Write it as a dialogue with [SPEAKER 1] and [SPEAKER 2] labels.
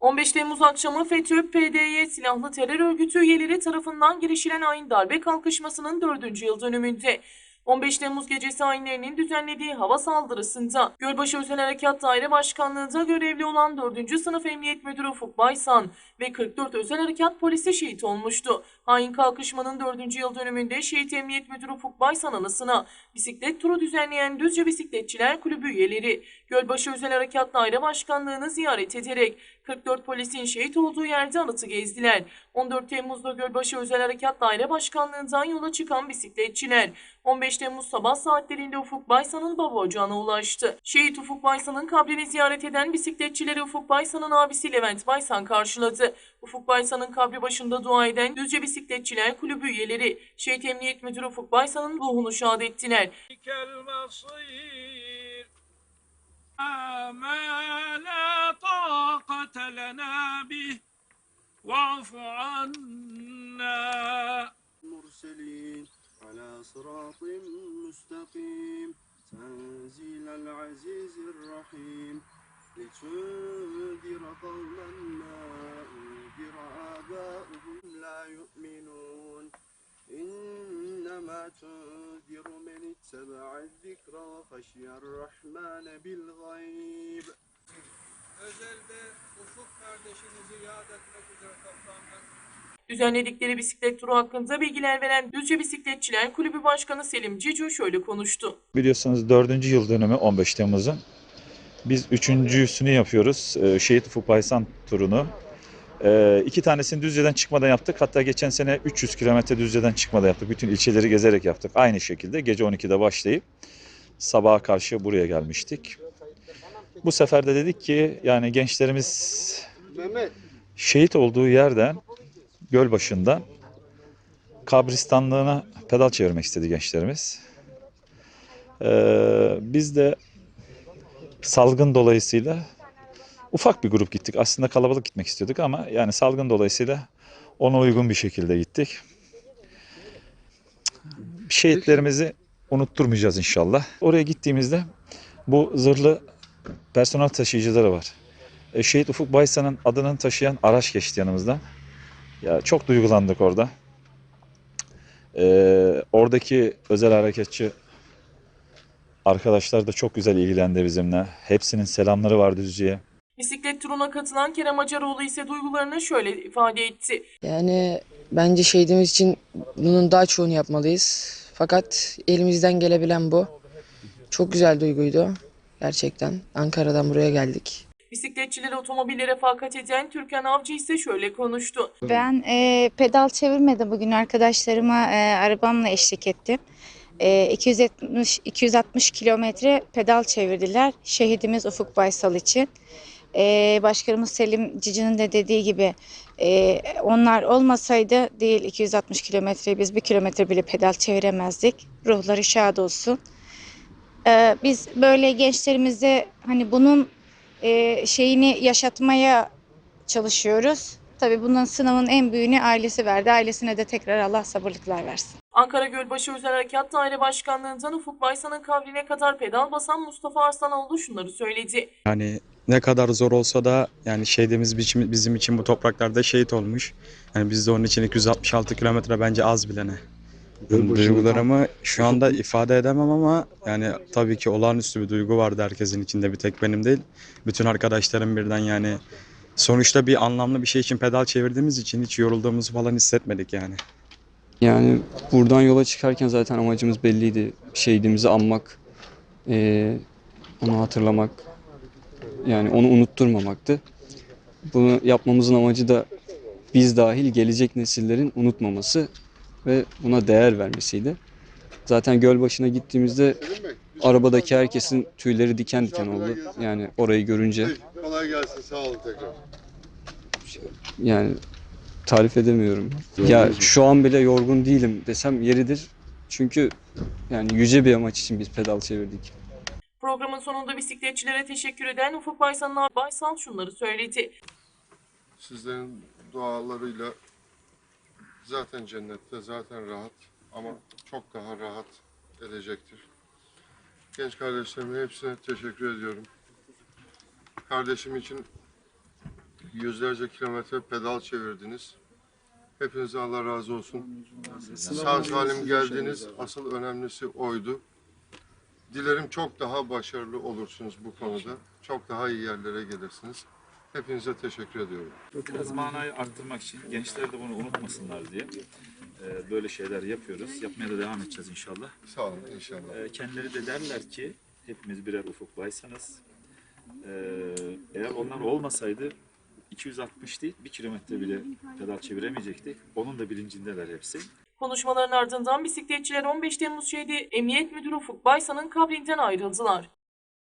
[SPEAKER 1] 15 Temmuz akşamı FETÖ, PDY silahlı terör örgütü üyeleri tarafından girişilen hain darbe kalkışmasının 4. yıl dönümünde 15 Temmuz gecesi hainlerinin düzenlediği hava saldırısında Gölbaşı Özel Harekat Daire Başkanlığı'nda görevli olan 4. Sınıf Emniyet Müdürü Ufuk Baysan ve 44 Özel Harekat Polisi şehit olmuştu. Hain kalkışmanın 4. yıl dönümünde Şehit Emniyet Müdürü Ufuk Baysan anısına bisiklet turu düzenleyen Düzce Bisikletçiler Kulübü üyeleri Gölbaşı Özel Harekat Daire Başkanlığı'nı ziyaret ederek 44 polisin şehit olduğu yerde anıtı gezdiler. 14 Temmuz'da Gölbaşı Özel Harekat Daire Başkanlığı'ndan yola çıkan bisikletçiler 15 Temmuz sabah saatlerinde Ufuk Baysan'ın baba ocağına ulaştı. Şehit Ufuk Baysan'ın kabrini ziyaret eden bisikletçileri Ufuk Baysan'ın abisi Levent Baysan karşıladı. Ufuk Baysan'ın kabri başında dua eden Düzce Bisikletçiler Kulübü üyeleri Şehit Emniyet Müdürü Ufuk Baysan'ın ruhunu şad ettiler.
[SPEAKER 2] ما لا طاقة لنا به. واعف عنا.
[SPEAKER 3] المرسلين على صراط مستقيم. تنزيل العزيز الرحيم. لتنذر قوما ما أنذر آباؤهم لا يؤمنون. إنما تنذر من اتبع الذكر وخشي الرحمن بالغيب
[SPEAKER 2] Özelde Ufuk kardeşinizi yad etmek üzere toplandık.
[SPEAKER 1] Düzenledikleri bisiklet turu hakkında bilgiler veren Düzce Bisikletçiler Kulübü Başkanı Selim Cicu şöyle konuştu.
[SPEAKER 4] Biliyorsunuz 4. yıl dönümü 15 Temmuz'un. Biz üçüncüsünü yapıyoruz. Ee, Şehit Ufuk Baysan turunu. Ee, iki tanesini Düzce'den çıkmadan yaptık. Hatta geçen sene 300 kilometre Düzce'den çıkmadan yaptık. Bütün ilçeleri gezerek yaptık. Aynı şekilde gece 12'de başlayıp sabaha karşı buraya gelmiştik. Bu sefer de dedik ki yani gençlerimiz şehit olduğu yerden göl başından kabristanlığına pedal çevirmek istedi gençlerimiz. Ee, biz de salgın dolayısıyla ufak bir grup gittik. Aslında kalabalık gitmek istiyorduk ama yani salgın dolayısıyla ona uygun bir şekilde gittik. Şehitlerimizi unutturmayacağız inşallah. Oraya gittiğimizde bu zırhlı personel taşıyıcıları var. E, Şehit Ufuk Baysan'ın adını taşıyan araç geçti yanımızdan. Ya çok duygulandık orada. Ee, oradaki özel hareketçi arkadaşlar da çok güzel ilgilendi bizimle. Hepsinin selamları var Düzce'ye.
[SPEAKER 1] Bisiklet turuna katılan Kerem Acaroğlu ise duygularını şöyle ifade etti.
[SPEAKER 5] Yani bence şehidimiz için bunun daha çoğunu yapmalıyız. Fakat elimizden gelebilen bu. Çok güzel duyguydu. Gerçekten. Ankara'dan buraya geldik.
[SPEAKER 1] Bisikletçilere otomobille refakat eden Türkan Avcı ise şöyle konuştu.
[SPEAKER 6] Ben e, pedal çevirmedim bugün arkadaşlarıma e, arabamla eşlik ettim. E, 270 260 kilometre pedal çevirdiler şehidimiz Ufuk Baysal için. E, Başkanımız Selim Cici'nin de dediği gibi e, onlar olmasaydı değil 260 kilometre biz bir kilometre bile pedal çeviremezdik. Ruhları şad olsun. E, biz böyle gençlerimize hani bunun e, şeyini yaşatmaya çalışıyoruz. Tabii bunun sınavın en büyüğünü ailesi verdi. Ailesine de tekrar Allah sabırlıklar versin.
[SPEAKER 1] Ankara Gölbaşı Özel Harekat Daire Başkanlığı'ndan Ufuk Baysan'ın kabrine kadar pedal basan Mustafa Arslanoğlu şunları söyledi.
[SPEAKER 7] Yani ne kadar zor olsa da yani şehidimiz biçim- bizim için bu topraklarda şehit olmuş. Yani biz de onun için 266 kilometre bence az bile ne. Yani duygularımı şu anda ifade edemem ama yani tabii ki olağanüstü bir duygu vardı herkesin içinde bir tek benim değil. Bütün arkadaşlarım birden yani sonuçta bir anlamlı bir şey için pedal çevirdiğimiz için hiç yorulduğumuzu falan hissetmedik yani.
[SPEAKER 8] Yani buradan yola çıkarken zaten amacımız belliydi. Şehidimizi anmak, eee, onu hatırlamak, yani onu unutturmamaktı. Bunu yapmamızın amacı da biz dahil gelecek nesillerin unutmaması ve buna değer vermesiydi. Zaten göl başına gittiğimizde arabadaki herkesin tüyleri diken diken oldu. Yani orayı görünce
[SPEAKER 9] Kolay gelsin. Sağ olun tekrar.
[SPEAKER 8] yani tarif edemiyorum. Ya şu an bile yorgun değilim desem yeridir. Çünkü yani yüce bir amaç için biz pedal çevirdik.
[SPEAKER 1] Programın sonunda bisikletçilere teşekkür eden Ufuk Baysan'ın abi Baysal şunları söyledi.
[SPEAKER 9] Sizlerin dualarıyla zaten cennette, zaten rahat ama çok daha rahat edecektir. Genç kardeşlerimin hepsine teşekkür ediyorum. Kardeşim için yüzlerce kilometre pedal çevirdiniz. Hepinize Allah razı olsun. Sağ salim geldiniz. Asıl önemlisi oydu. Dilerim çok daha başarılı olursunuz bu konuda. Çok daha iyi yerlere gelirsiniz. Hepinize teşekkür ediyorum.
[SPEAKER 4] Biraz manayı arttırmak için gençler de bunu unutmasınlar diye e, böyle şeyler yapıyoruz. Yapmaya da devam edeceğiz inşallah.
[SPEAKER 9] Sağ olun inşallah.
[SPEAKER 4] E, Kendileri de derler ki hepimiz birer ufuk baysanız. E, Eğer onlar olmasaydı 260 değil bir kilometre bile pedal çeviremeyecektik. Onun da bilincindeler hepsi.
[SPEAKER 1] Konuşmaların ardından bisikletçiler 15 Temmuz şehri Emniyet Müdürü Ufuk Baysan'ın kabrinden ayrıldılar.